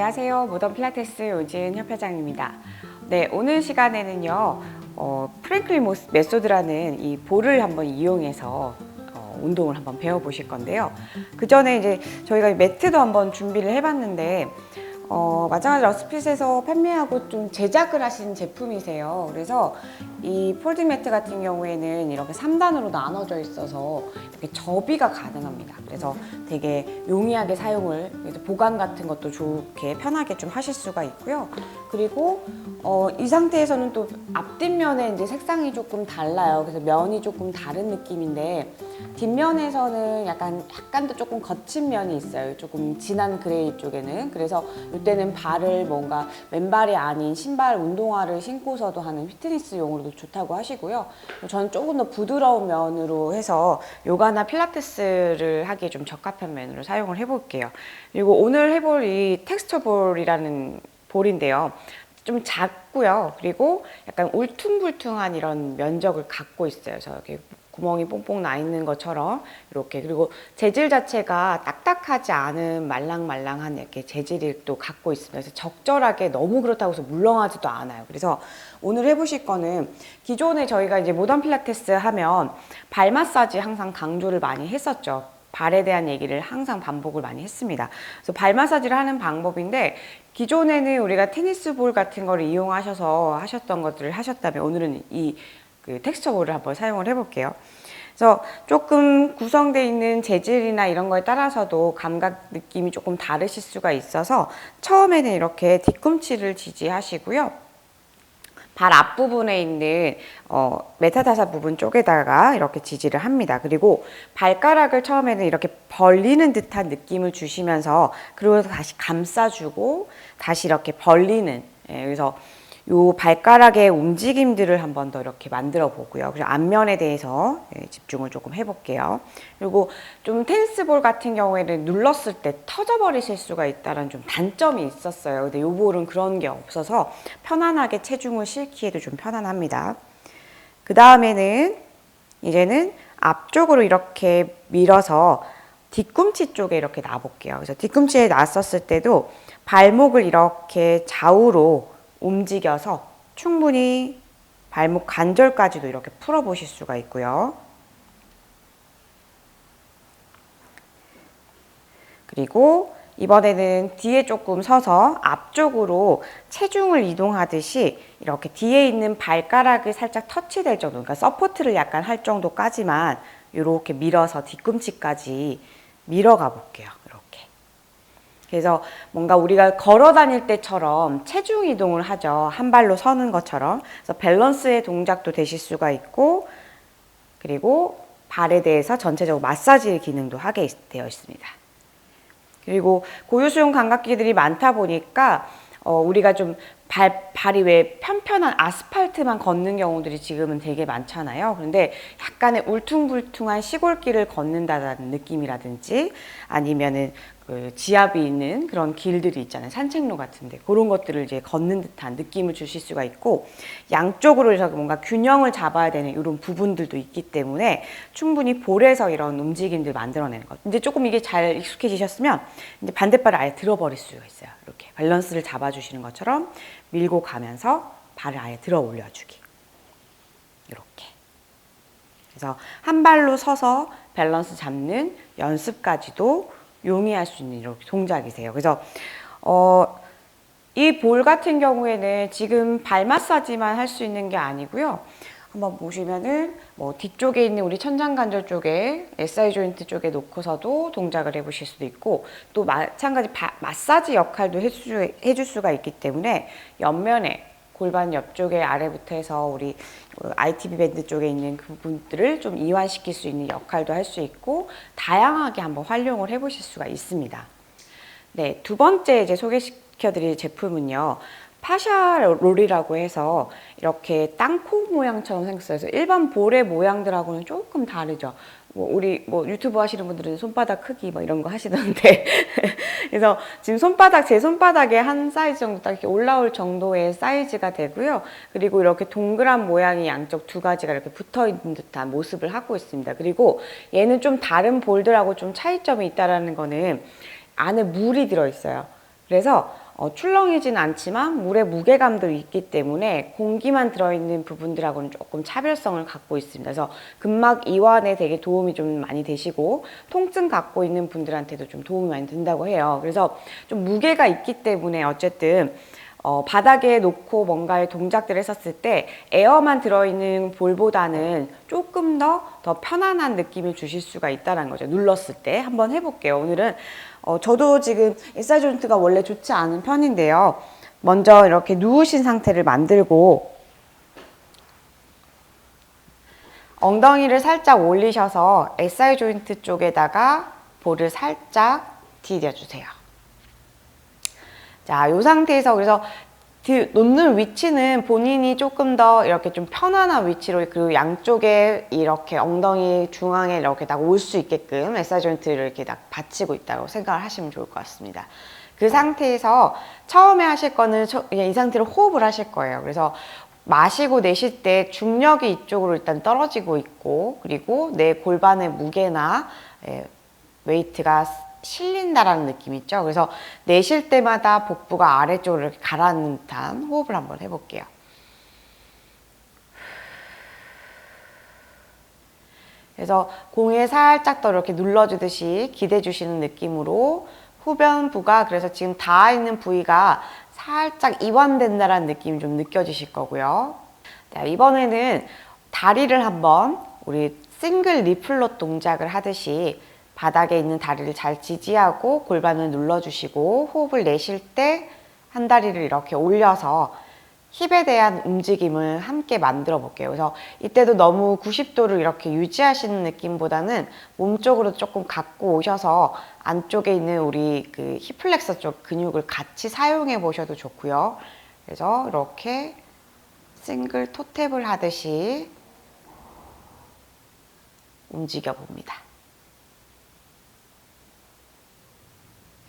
안녕하세요. 모던 필라테스 요지은 협회장입니다. 네, 오늘 시간에는요, 어, 프랭클린 메소드라는 이 볼을 한번 이용해서 어, 운동을 한번 배워 보실 건데요. 그 전에 이제 저희가 매트도 한번 준비를 해 봤는데, 어, 마찬가지 러스핏에서 판매하고 좀 제작을 하신 제품이세요. 그래서 이 폴딩 매트 같은 경우에는 이렇게 3단으로 나눠져 있어서 이렇게 접이가 가능합니다. 그래서 되게 용이하게 사용을 보관 같은 것도 좋게 편하게 좀 하실 수가 있고요. 그리고 어, 이 상태에서는 또 앞뒷면에 이제 색상이 조금 달라요. 그래서 면이 조금 다른 느낌인데 뒷면에서는 약간 약간 더 조금 거친 면이 있어요. 조금 진한 그레이 쪽에는 그래서 이때는 발을 뭔가 맨발이 아닌 신발 운동화를 신고서도 하는 피트니스용으로도 좋다고 하시고요. 저는 조금 더 부드러운 면으로 해서 요가나 필라테스를 하기에 좀 적합한 면으로 사용을 해볼게요. 그리고 오늘 해볼 이 텍스처 볼이라는 볼인데요. 좀 작고요. 그리고 약간 울퉁불퉁한 이런 면적을 갖고 있어요. 저 여기 구멍이 뽕뽕 나 있는 것처럼 이렇게 그리고 재질 자체가 딱딱하지 않은 말랑말랑한 이렇게 재질을 또 갖고 있습니다. 그래서 적절하게 너무 그렇다고 해서 물렁하지도 않아요. 그래서 오늘 해보실 거는 기존에 저희가 이제 모던 필라테스 하면 발 마사지 항상 강조를 많이 했었죠. 발에 대한 얘기를 항상 반복을 많이 했습니다. 그래서 발 마사지를 하는 방법인데 기존에는 우리가 테니스 볼 같은 거를 이용하셔서 하셨던 것들을 하셨다면 오늘은 이 그 텍스처 볼을 한번 사용을 해볼게요. 그래서 조금 구성되어 있는 재질이나 이런 거에 따라서도 감각 느낌이 조금 다르실 수가 있어서 처음에는 이렇게 뒤꿈치를 지지하시고요. 발 앞부분에 있는 어, 메타타사 부분 쪽에다가 이렇게 지지를 합니다. 그리고 발가락을 처음에는 이렇게 벌리는 듯한 느낌을 주시면서 그리고 다시 감싸주고 다시 이렇게 벌리는 예, 그래서 요 발가락의 움직임들을 한번 더 이렇게 만들어 보고요. 그리고 앞면에 대해서 예, 집중을 조금 해볼게요. 그리고 좀 테니스볼 같은 경우에는 눌렀을 때 터져버리실 수가 있다는 좀 단점이 있었어요. 근데 요 볼은 그런 게 없어서 편안하게 체중을 실기에도 좀 편안합니다. 그 다음에는 이제는 앞쪽으로 이렇게 밀어서 뒤꿈치 쪽에 이렇게 놔볼게요. 그래서 뒤꿈치에 놨었을 때도 발목을 이렇게 좌우로 움직여서 충분히 발목 관절까지도 이렇게 풀어보실 수가 있고요. 그리고 이번에는 뒤에 조금 서서 앞쪽으로 체중을 이동하듯이 이렇게 뒤에 있는 발가락을 살짝 터치될 정도, 그러니까 서포트를 약간 할 정도까지만 이렇게 밀어서 뒤꿈치까지 밀어가 볼게요. 그래서 뭔가 우리가 걸어 다닐 때처럼 체중 이동을 하죠. 한 발로 서는 것처럼. 그래서 밸런스의 동작도 되실 수가 있고, 그리고 발에 대해서 전체적으로 마사지 기능도 하게 되어 있습니다. 그리고 고유수용 감각기들이 많다 보니까 어, 우리가 좀 발, 발이 왜 편편한 아스팔트만 걷는 경우들이 지금은 되게 많잖아요. 그런데 약간의 울퉁불퉁한 시골길을 걷는다는 느낌이라든지 아니면은 그 지압이 있는 그런 길들이 있잖아요. 산책로 같은데 그런 것들을 이제 걷는 듯한 느낌을 주실 수가 있고 양쪽으로 해서 뭔가 균형을 잡아야 되는 이런 부분들도 있기 때문에 충분히 볼에서 이런 움직임들 만들어내는 것. 이제 조금 이게 잘 익숙해지셨으면 이제 반대발을 아예 들어버릴 수가 있어요. 이렇게 밸런스를 잡아주시는 것처럼 밀고 가면서 발을 아예 들어 올려주기. 이렇게. 그래서 한 발로 서서 밸런스 잡는 연습까지도 용이할 수 있는 이렇게 동작이세요. 그래서 어, 이 볼 같은 경우에는 지금 발 마사지만 할 수 있는 게 아니고요. 한번 보시면은 뭐 뒤쪽에 있는 우리 천장관절 쪽에 SI 조인트 쪽에 놓고서도 동작을 해보실 수도 있고 또 마찬가지 바, 마사지 역할도 해주, 해줄 수가 있기 때문에 옆면에 골반 옆쪽에 아래부터 해서 우리 ITB 밴드 쪽에 있는 그 부분들을 좀 이완시킬 수 있는 역할도 할 수 있고 다양하게 한번 활용을 해보실 수가 있습니다. 네, 두 번째 이제 소개시켜드릴 제품은요. 파샤 롤이라고 해서 이렇게 땅콩 모양처럼 생겼어요. 그래서 일반 볼의 모양들하고는 조금 다르죠. 뭐 우리 뭐 유튜브 하시는 분들은 손바닥 크기 뭐 이런 거 하시던데 그래서 지금 손바닥 제 손바닥에 한 사이즈 정도 딱 이렇게 올라올 정도의 사이즈가 되고요. 그리고 이렇게 동그란 모양이 양쪽 두 가지가 이렇게 붙어 있는 듯한 모습을 하고 있습니다. 그리고 얘는 좀 다른 볼들하고 좀 차이점이 있다라는 거는 안에 물이 들어 있어요. 그래서 어, 출렁이진 않지만 물의 무게감도 있기 때문에 공기만 들어있는 부분들하고는 조금 차별성을 갖고 있습니다. 그래서 근막 이완에 되게 도움이 좀 많이 되시고 통증 갖고 있는 분들한테도 좀 도움이 많이 된다고 해요. 그래서 좀 무게가 있기 때문에 어쨌든 어, 바닥에 놓고 뭔가의 동작들을 했었을 때 에어만 들어있는 볼보다는 조금 더 더 편안한 느낌을 주실 수가 있다는 거죠. 눌렀을 때 한번 해볼게요. 오늘은 어, 저도 지금 일사 조인트가 원래 좋지 않은 편인데요. 먼저 이렇게 누우신 상태를 만들고 엉덩이를 살짝 올리셔서 SI 조인트 쪽에다가 볼을 살짝 디뎌주세요. 자, 이 상태에서 그래서 드- 놓는 위치는 본인이 조금 더 이렇게 좀 편안한 위치로 그 양쪽에 이렇게 엉덩이 중앙에 이렇게 딱 올 수 있게끔 SI 조인트를 이렇게 딱 받치고 있다고 생각을 하시면 좋을 것 같습니다. 그 상태에서 처음에 하실 거는 이 상태로 호흡을 하실 거예요. 그래서 마시고 내쉴 때 중력이 이쪽으로 일단 떨어지고 있고 그리고 내 골반의 무게나 예, 웨이트가 실린다라는 느낌 있죠. 그래서 내쉴 때마다 복부가 아래쪽으로 이렇게 가라앉는 듯한 호흡을 한번 해볼게요. 그래서 공에 살짝 더 이렇게 눌러주듯이 기대 주시는 느낌으로 후변부가 그래서 지금 닿아 있는 부위가 살짝 이완된다라는 느낌이 좀 느껴지실 거고요. 자, 이번에는 다리를 한번 우리 싱글 리플롯 동작을 하듯이 바닥에 있는 다리를 잘 지지하고 골반을 눌러주시고 호흡을 내쉴 때 한 다리를 이렇게 올려서 힙에 대한 움직임을 함께 만들어 볼게요. 그래서 이때도 너무 90도를 이렇게 유지하시는 느낌보다는 몸 쪽으로 조금 갖고 오셔서 안쪽에 있는 우리 그 힙플렉서 쪽 근육을 같이 사용해 보셔도 좋고요. 그래서 이렇게 싱글 토탭을 하듯이 움직여 봅니다.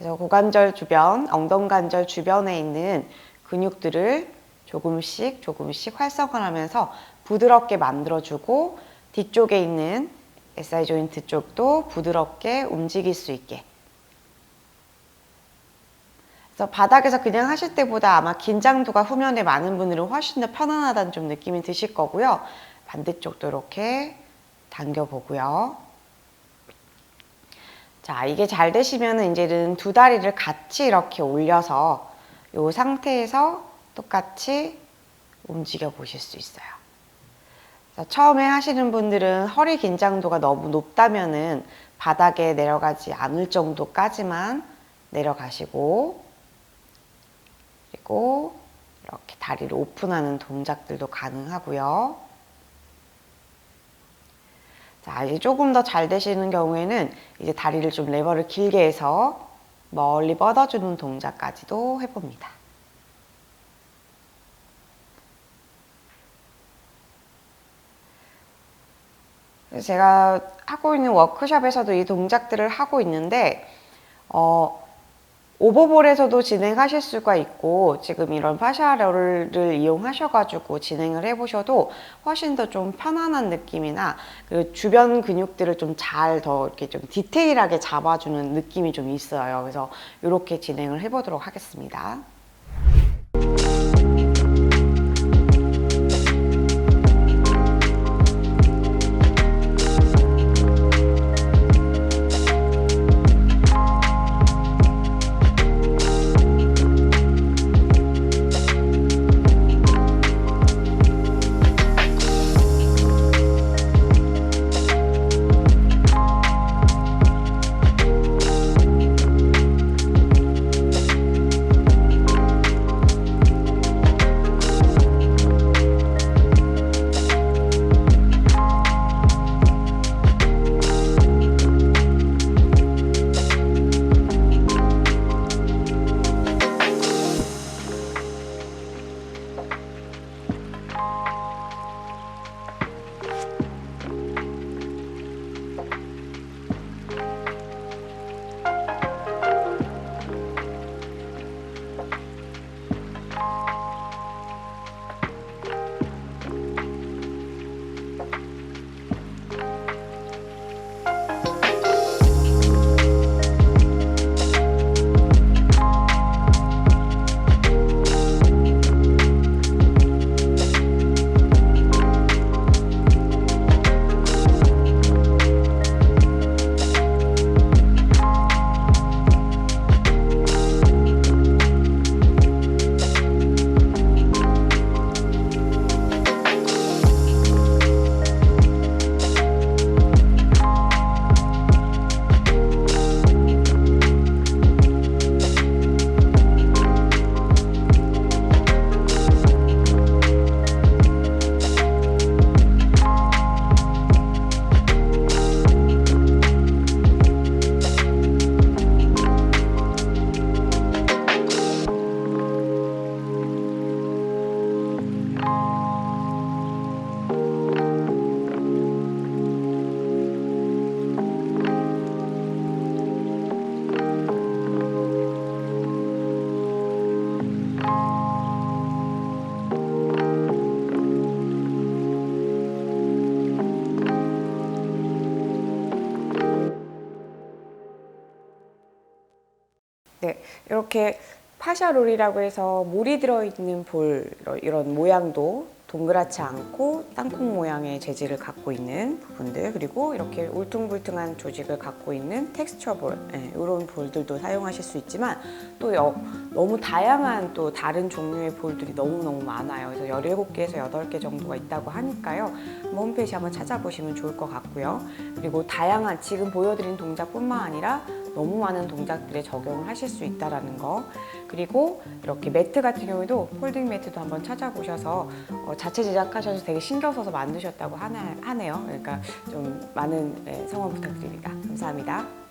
그래서 고관절 주변, 엉덩관절 주변에 있는 근육들을 조금씩 조금씩 활성화하면서 부드럽게 만들어주고 뒤쪽에 있는 SI 조인트 쪽도 부드럽게 움직일 수 있게. 그래서 바닥에서 그냥 하실 때보다 아마 긴장도가 후면에 많은 분들은 훨씬 더 편안하다는 좀 느낌이 드실 거고요. 반대쪽도 이렇게 당겨보고요. 자, 이게 잘 되시면 이제는 두 다리를 같이 이렇게 올려서 이 상태에서 똑같이 움직여 보실 수 있어요. 자, 처음에 하시는 분들은 허리 긴장도가 너무 높다면은 바닥에 내려가지 않을 정도까지만 내려가시고 그리고 이렇게 다리를 오픈하는 동작들도 가능하고요. 자, 이제 조금 더 잘 되시는 경우에는 이제 다리를 좀 레버를 길게 해서 멀리 뻗어주는 동작까지도 해봅니다. 제가 하고 있는 워크숍에서도 이 동작들을 하고 있는데, 어, 오버볼에서도 진행하실 수가 있고 지금 이런 파샤럴을 이용하셔가지고 진행을 해보셔도 훨씬 더 좀 편안한 느낌이나 그 주변 근육들을 좀 잘 더 이렇게 좀 디테일하게 잡아주는 느낌이 좀 있어요. 그래서 이렇게 진행을 해보도록 하겠습니다. 이렇게 파샤롤이라고 해서 물이 들어있는 볼 이런- 모양도 동그랗지 않고 땅콩 모양의 재질을 갖고 있는 부분들 그리고 이렇게 울퉁불퉁한 조직을 갖고 있는 텍스처 볼 예, 이런 볼들도 사용하실 수 있지만 또 여- 너무 다양한 또 다른 종류의 볼들이 너무너무 많아요. 그래서 17개에서 8개 정도가 있다고 하니까요. 홈페이지 한번 찾아보시면 좋을 것 같고요. 그리고 다양한 지금 보여드린 동작뿐만 아니라 너무 많은 동작들에 적용을 하실 수 있다라는 거. 그리고 이렇게 매트 같은 경우에도 폴딩 매트도 한번 찾아보셔서 어, 자체 제작하셔서 되게 신경 써서 만드셨다고 하나, 하네요. 그러니까 좀 많은 네, 성원 부탁드립니다. 감사합니다